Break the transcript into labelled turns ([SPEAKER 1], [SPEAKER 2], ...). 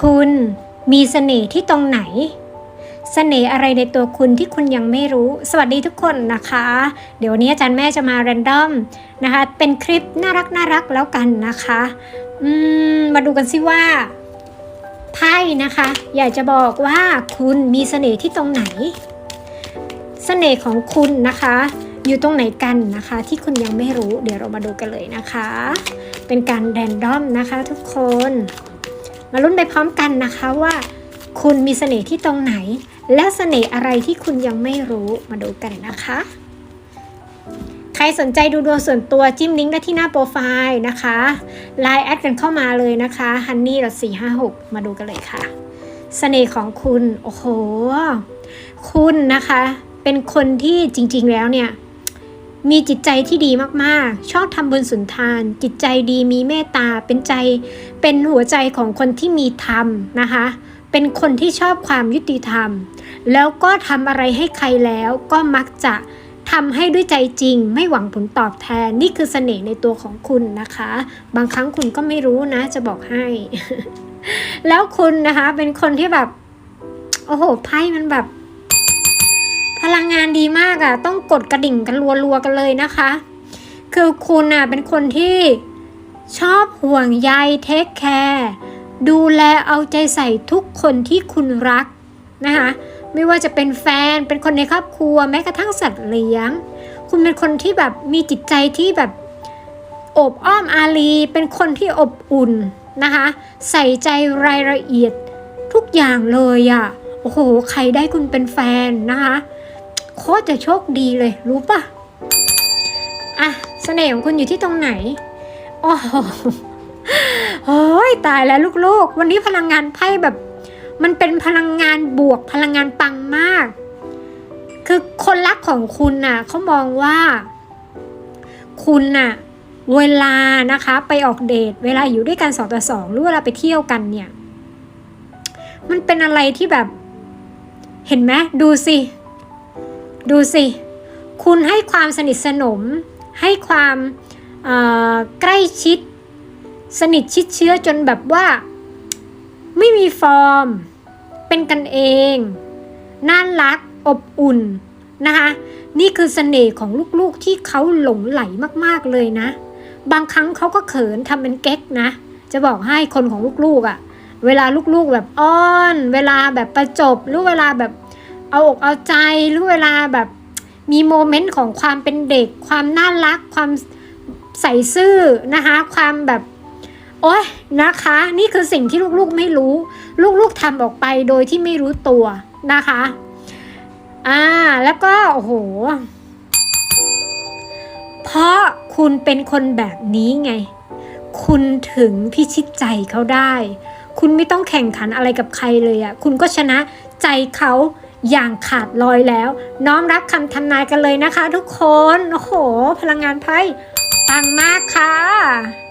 [SPEAKER 1] คุณมีเสน่ห์ที่ตรงไหน เสน่ห์อะไรในตัวคุณที่คุณยังไม่รู้ สวัสดีทุกคนนะคะ เดี๋ยววันนี้อาจารย์แม่จะมาแรนดอมนะคะ เป็นคลิปน่ารักน่ารักแล้วกันนะคะอืมมาดูกันสิว่าไพ่นะคะ อยากจะบอกว่าคุณมีเสน่ห์ที่ตรงไหน เสน่ห์ของคุณนะคะ อยู่ตรงไหนกันนะคะ ที่คุณยังไม่รู้ เดี๋ยวเรามาดูกันเลยนะคะ เป็นการแรนดอมนะคะทุกคน มาลุ้นไปพร้อมกันนะคะว่าคุณมีเสน่ห์ที่ตรงไหน และเสน่ห์อะไรที่คุณยังไม่รู้มาดูกันนะคะ ใครสนใจดูดวงส่วนตัวจิ้มลิงก์ได้ที่หน้าโปรไฟล์นะคะไลน์แอดกันเข้ามาเลยนะคะ honey 4 5 6มาดูกันเลยค่ะ เสน่ห์ของคุณ โอ้โห คุณนะคะ เป็นคนที่จริง ๆ แล้วเนี่ย มีจิตใจที่ดีมากๆ ชอบทำบุญสุนทาน จิตใจดีมีเมตตา เป็นใจ เป็นหัวใจของคนที่มีธรรมนะคะ เป็นคนที่ชอบความยุติธรรม แล้วก็ทำอะไรให้ใครแล้วก็มักจะทำให้ด้วยใจจริง ไม่หวังผลตอบแทน นี่คือเสน่ห์ในตัวของคุณนะคะ บางครั้งคุณก็ไม่รู้นะ จะบอกให้ แล้วคุณนะคะ เป็นคนที่แบบ โอ้โห ไพ่มันแบบ พลังงานดีมากอะ่ะ ต้องกดกระดิ่งกันรัวๆกันเลยนะคะ คือคุณอะเป็นคนที่ชอบห่วงใยเทคแคร์ดูแลเอาใจใส่ทุกคนที่คุณรักนะคะไม่ว่าจะเป็นแฟนเป็นคนในครอบครัวแม้กระทั่งสัตว์เลี้ยง คุณเป็นคนที่แบบมีจิตใจที่แบบอบอ้อมอารี เป็นคนที่อบอุ่นนะคะ ใส่ใจรายละเอียดทุกอย่างเลยอะ่ะโอ้โห ใครได้คุณเป็นแฟนนะคะ โคตรจะโชคดีเลย รู้ปะอะเสน่ห์ของคุณอยู่ที่ตรงไหนโอ้โหโอ้ยตายแล้วลูกๆ วันนี้พลังงานไพ่แบบ มันเป็นพลังงานบวกพลังงานปังมาก คือคนรักของคุณน่ะเขามองว่า คุณน่ะเวลานะคะ ไปออกเดท เวลาอยู่ด้วยกันสองต่อสองหรือเวลาไปเที่ยวกันเนี่ย มันเป็นอะไรที่แบบ เห็นไหมดูสิ ดูสิ คุณให้ความสนิทสนม ให้ความใกล้ชิด สนิทชิดเชื้อจนแบบว่า ไม่มีฟอร์ม เป็นกันเอง น่ารัก อบอุ่นนะคะนี่คือเสน่ห์ของลูกๆที่เขาหลงไหลมากๆเลยนะ บางครั้งเขาก็เขินทำเป็นเก๊กนะ จะบอกให้คนของลูกๆอะ่ะ เวลาลูกๆแบบอ้อน เวลาแบบประจบหรือเวลาแบบ เอาอกเอาใจหรือเวลาแบบมีโมเมนต์ของความเป็นเด็ก ความน่ารัก ความใส่ซื่อนะคะ ความแบบโอ๊ยนะคะ นี่คือสิ่งที่ลูกๆไม่รู้ ลูกๆทำออกไปโดยที่ไม่รู้ตัวนะคะอ่าแล้วก็โอ้โห เพราะคุณเป็นคนแบบนี้ไง คุณถึงพิชิตใจเขาได้ คุณไม่ต้องแข่งขันอะไรกับใครเลยอะ่ะ คุณก็ชนะใจเขา อย่างขาดลอยแล้ว น้อมรับคำทำนายกันเลยนะคะทุกคน โอ้โห พลังงานไพ่ปังมากค่ะ